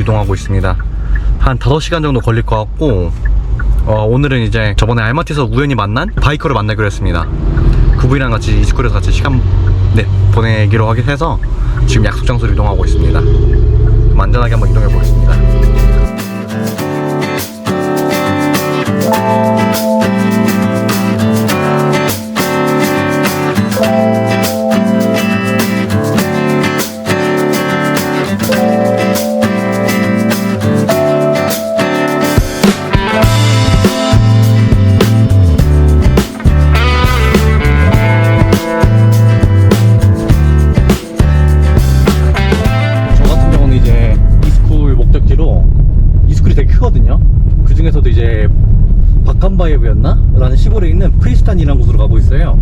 이동하고 있습니다. 한 5시간 정도 걸릴 것 같고 어, 오늘은 이제 저번에 알마티에서 우연히 만난 바이커를 만나기로 했습니다. 그분이랑 같이 이스쿨에서 같이 시간 네, 보내기로 하긴 해서 지금 약속 장소로 이동하고 있습니다. 안전하게 한번 이동해 보겠습니다. 시골에 있는 프리스탄이라는 곳으로 가고 있어요.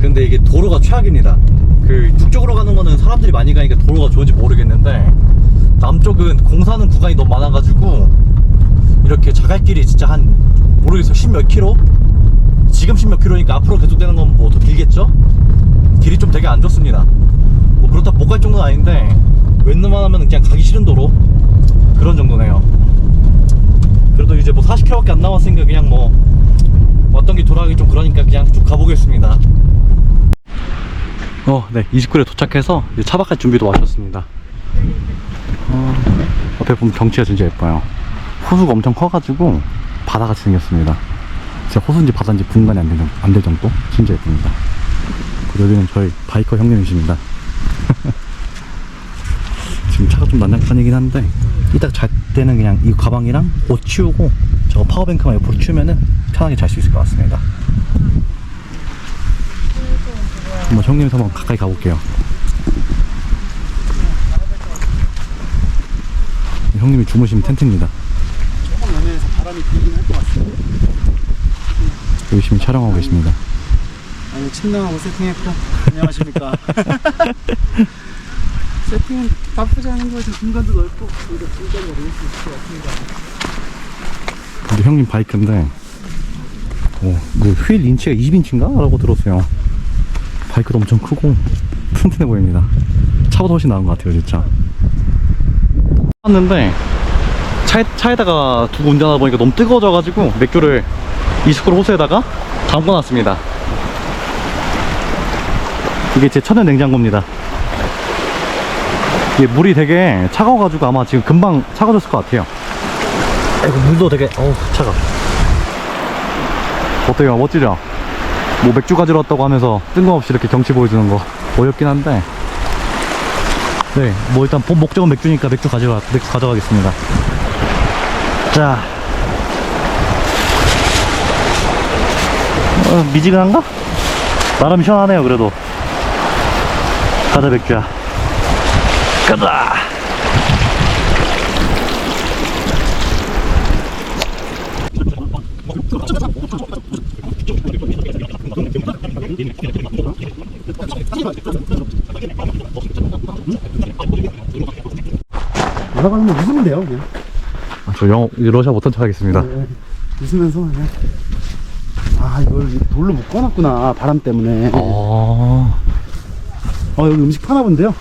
근데 이게 도로가 최악입니다. 그 북쪽으로 가는 거는 사람들이 많이 가니까 도로가 좋은지 모르겠는데 남쪽은 공사하는 구간이 너무 많아가지고 이렇게 자갈길이 진짜 한 모르겠어 십몇 킬로? 지금 십몇 킬로니까 앞으로 계속되는 건 뭐 더 길겠죠? 길이 좀 되게 안 좋습니다. 뭐 그렇다고 못갈 정도는 아닌데 웬만하면 그냥 가기 싫은 도로 그런 정도네요. 그래도 이제 뭐 40km밖에 안 남았으니까 그냥 뭐 어떤 게 돌아가기 좀 그러니까 그냥 쭉 가보겠습니다. 어, 네. 29에 도착해서 이제 차박할 준비도 마쳤습니다. 어, 옆에 보면 경치가 진짜 예뻐요. 호수가 엄청 커가지고 바다같이 생겼습니다. 진짜 호수인지 바다인지 분간이 안, 될, 안될 정도? 진짜 예쁩니다. 그리고 여기는 저희 바이커 형님이십니다. 지금 차가 좀 난장판이긴 한데 이따 잘 때는 그냥 이 가방이랑 옷 치우고 저 파워뱅크만 옆으로 치우면은 편하게 잘 수 있을 것 같습니다. 한번 형님에서 한번 가까이 가볼게요. 형님이 주무시면 텐트입니다. 조금 연해서 바람이 불긴 할 것 같습니다. 열심히 촬영하고 계십니다. 아니 침낭하고 세팅했고 안녕하십니까. 세팅은 나쁘지 않은 거죠. 공간도 넓고 우리가 진짜로 모를 수 있을 것 같습니다. 근데 형님 바이크인데 어, 뭐휠 인치가 20인치인가? 라고 들었어요. 바이크도 엄청 크고 튼튼해 보입니다. 차보다 훨씬 나은 것 같아요 진짜. 왔는데 차에, 차에다가 두고 운전하다 보니까 너무 뜨거워져가지고 맥주를 이스쿨 호수에다가 담궈놨습니다. 이게 제 천연 냉장고입니다. 이게 물이 되게 차가워가지고 아마 지금 금방 차가워졌을 것 같아요 아이고 물도 되게 어우 차가 어때요 멋지죠? 뭐 맥주 가지러 왔다고 하면서 뜬금없이 이렇게 경치 보여주는 거 어렵긴 한데. 네 뭐 일단 본 목적은 맥주니까 맥주 가져가 맥주 가져가겠습니다. 자. 어, 미지근한가? 나름 시원하네요 그래도. 가자 맥주야. 가자 올라가는 거 웃으면 돼요, 그냥. 아, 저 영어 러시아 못한 척 하겠습니다 네, 웃으면서 그냥. 아, 이걸 돌로 묶어놨구나. 바람 때문에. 어, 아, 여기 음식 파나 본데요.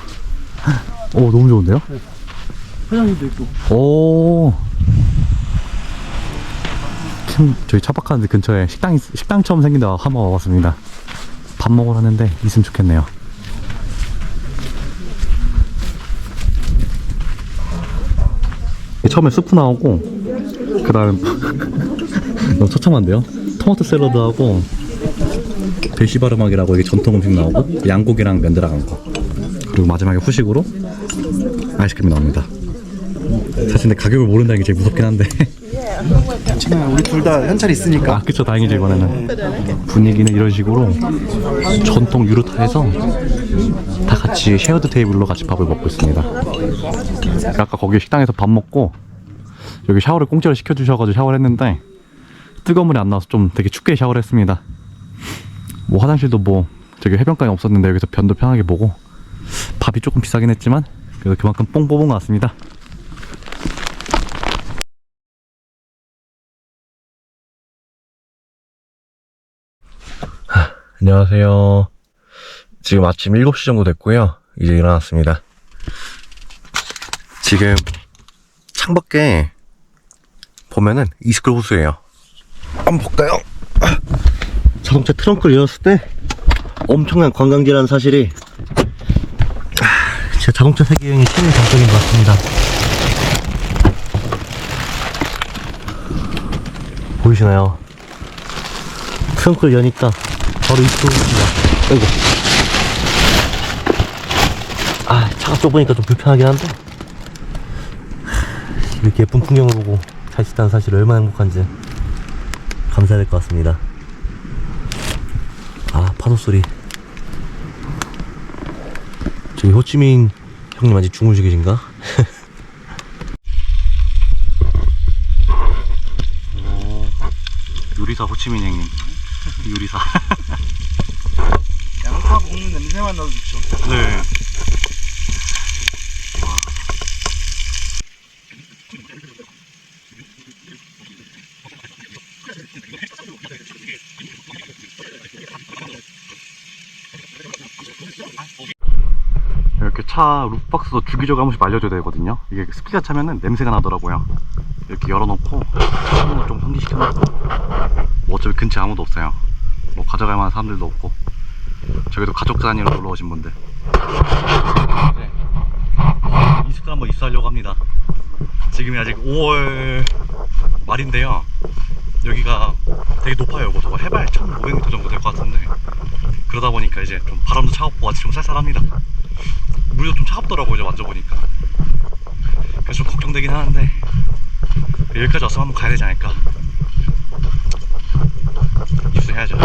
오 너무 좋은데요? 화장실도 있고. 오. 참 저희 차박하는 근처에 식당 있- 식당처럼 생긴 데 한번 와봤습니다. 밥 먹으러 하는데 있으면 좋겠네요. 처음에 수프 나오고 그 다음 너무 처참한데요? 토마토 샐러드하고 베시바르막이라고 이게 전통 음식 나오고 양고기랑 면 들어간 거 그리고 마지막에 후식으로 아이스크림이 나옵니다. 사실 근데 가격을 모른다는 게 제일 무섭긴 한데 괜찮아요. 우리 둘 다 현찰 있으니까. 아 그쵸. 다행이죠 이번에는. 분위기는 이런 식으로 전통 유로타에서 다 같이 쉐어드 테이블로 같이 밥을 먹고 있습니다. 아까 거기 식당에서 밥 먹고 여기 샤워를 공짜로 시켜주셔가지고 샤워를 했는데 뜨거운 물이 안 나와서 좀 되게 춥게 샤워를 했습니다. 뭐 화장실도 뭐 저기 해변가에 없었는데 여기서 변도 편하게 보고 밥이 조금 비싸긴 했지만 그래도 그만큼 뽕 뽑은 것 같습니다 안녕하세요. 지금 아침 7시 정도 됐고요. 이제 일어났습니다. 지금 창밖에 보면은 이스클 호수예요. 한번 볼까요? 아, 자동차 트렁크를 열었을 때 엄청난 관광지라는 사실이 아, 제 자동차 세계여행의 최대 장점인 것 같습니다. 보이시나요? 트렁크를 여니까 바로 이스클 호수입니다. 아이고. 아, 차가 좁으니까 좀 불편하긴 한데 이렇게 예쁜 풍경을 보고 살 수 있다는 사실을 얼마나 행복한지 감사해야 될 것 같습니다. 아, 파도 소리. 저기 호치민 형님 아직 주무시고 계신가? 오, 요리사 호치민 형님. 요리사. 볶는 냄새만 나도 좋죠. 네. 이렇게 차 루프박스도 주기적으로 한 번씩 말려줘야 되거든요. 이게 스키가 차면은 냄새가 나더라고요. 이렇게 열어놓고 차문을 좀 환기시켜놓고 뭐 어차피 근처에 아무도 없어요. 뭐 가져갈 만한 사람들도 없고 저기도 가족 단위로 놀러 오신 분들 네. 이스크 한번 입수하려고 합니다. 지금이 아직 5월 말인데요. 여기가 되게 높아요. 저거 해발 1,500m 정도 될 것 같은데 그러다 보니까 이제 좀 바람도 차갑고 아직 좀 쌀쌀합니다. 물도 좀 차갑더라고요. 이제 만져보니까 그래서 좀 걱정되긴 하는데 여기까지 왔으면 한번 가야 되지 않을까. 입수해야죠.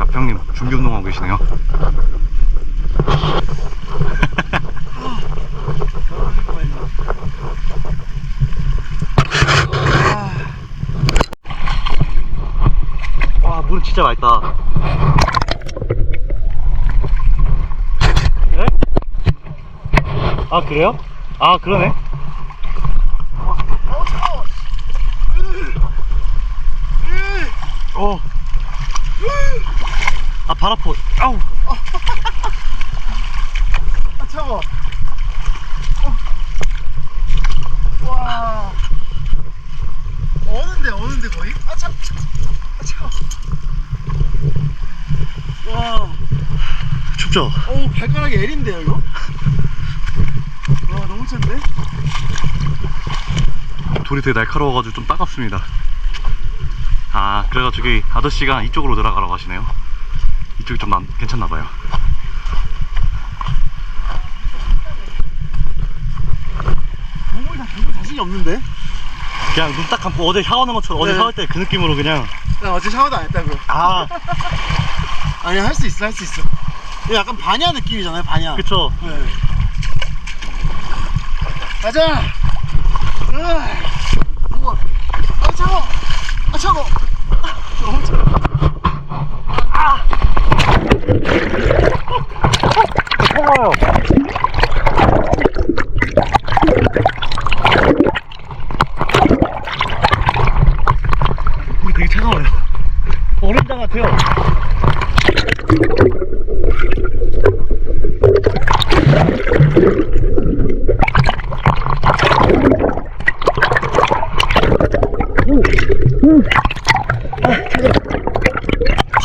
앞에 형님 준비 운동하고 계시네요. 와, 물 진짜 맑다. 네? 아, 그래요? 아, 그러네. 발 아파. 아우. 아, 차워. 와. 어는데, 어는데 거의? 아, 참. 아, 차워. 와. 춥죠? 오, 발가락이 L인데요, 이거? 와, 너무 찬데? 돌이 되게 날카로워가지고 좀 따갑습니다. 아, 그래가지고 저기 아저씨가 이쪽으로 들어가라고 하시네요. 이쪽이 좀 난, 괜찮나 봐요. 몸을 다 감고 자신이 없는데? 그냥 눈 딱 감고 어제 샤워하는 것처럼 어제 네. 샤워할 때 그 느낌으로 그냥 나 어제 샤워도 안 했다고. 아, 아니, 할 수 있어, 할 수 있어. 이거 약간 반야 느낌이잖아요, 반야. 그쵸. 네. 가자! 으아! 우와! 아, 차워! 아, 차워! 아, 너무 차워. 더워요. 물이 되게 차가워요. 얼음장 같아요.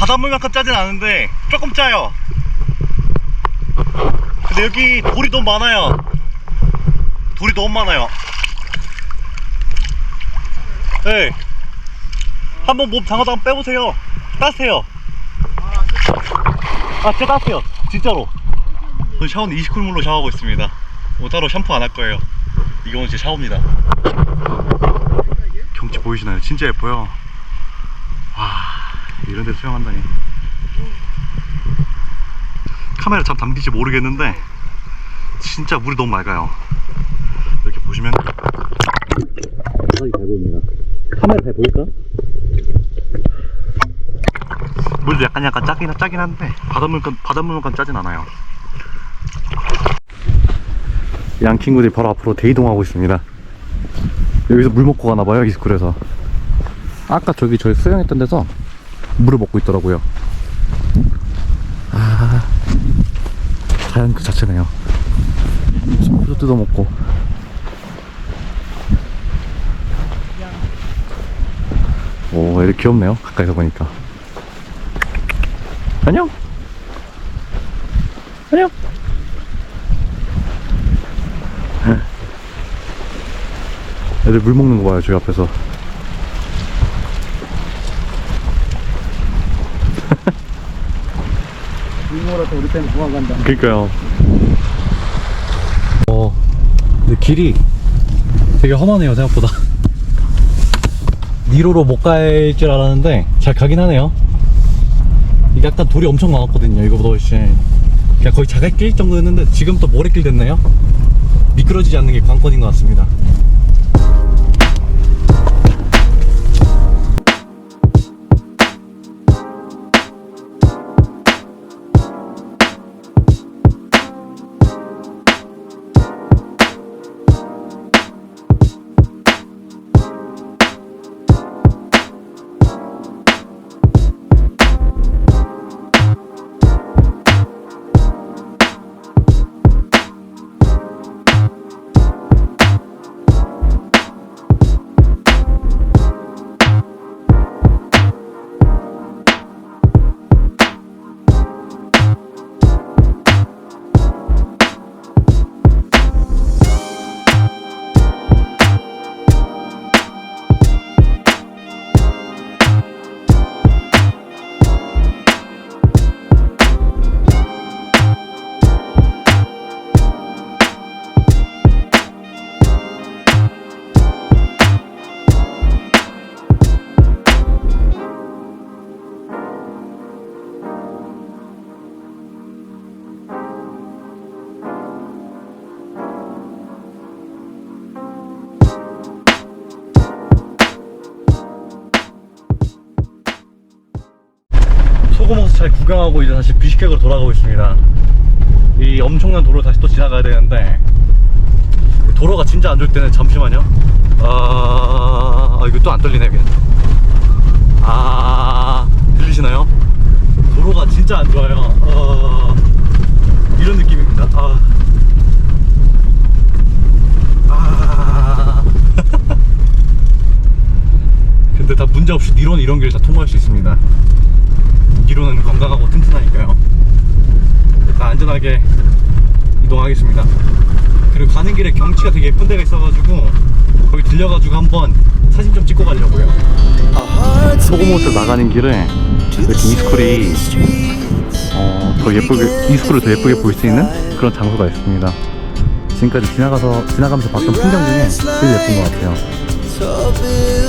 바닷물만큼 짜진 않은데 조금 짜요. 근데 여기 돌이 너무 많아요. 돌이 너무 많아요. 네. 한번 몸 한번 빼보세요. 따세요. 아, 진짜 따세요. 진짜로. 저는 샤워는 29물로 샤워하고 있습니다. 뭐 따로 샴푸 안 할 거예요. 이건 제 샤워입니다. 경치 보이시나요? 진짜 예뻐요. 와, 이런 데 수영한다니. 카메라 잘 담길지 모르겠는데 진짜 물이 너무 맑아요. 이렇게 보시면. 바닥이 잘 보입니다 카메라 잘 보일까? 물도 약간 약간 짜긴, 짜긴 한데 바닷물만큼, 바닷물만큼 짜진 않아요. 양 친구들이 바로 앞으로 대이동하고 있습니다. 여기서 물 먹고 가나봐요 이스쿨에서. 아까 저기 저희 수영했던 데서 물을 먹고 있더라고요 아 자연 그 자체네요. 뜯어먹고. 오, 애들 귀엽네요. 가까이서 보니까. 안녕! 안녕! 애들 물 먹는 거 봐요, 저기 앞에서. 이모라서 우리 때문에 도망간다. 그니까요. 어, 근데 길이 되게 험하네요, 생각보다. 니로로 못 갈 줄 알았는데, 잘 가긴 하네요. 이게 약간 돌이 엄청 많았거든요, 이거보다 훨씬. 그냥 거의 자갈길 정도였는데, 지금 또 모래길 됐네요? 미끄러지지 않는 게 관건인 것 같습니다. 잘 구경하고 이제 다시 비시객으로 돌아가고 있습니다. 이 엄청난 도로 다시 또 지나가야 되는데 도로가 진짜 안 좋을 때는 잠시만요. 아, 아 이거 또 안 떨리네. 아 들리시나요? 도로가 진짜 안 좋아요. 어, 이런 느낌입니다. 아. 아. 근데 다 문제 없이 니론 이런 길 다 통과할 수 있습니다. 니론은 건강하고 튼튼하니까요. 일단 안전하게 이동하겠습니다. 그리고 가는 길에 경치가 되게 예쁜 데가 있어가지고 거기 들려가지고 한번 사진 좀 찍고 가려고요. 소금호수 나가는 길에 이렇게 이스쿨이 어, 더 예쁘게 이스쿨을 더 예쁘게 볼 수 있는 그런 장소가 있습니다. 지금까지 지나가서 지나가면서 봤던 풍경 중에 제일 예쁜 것 같아요.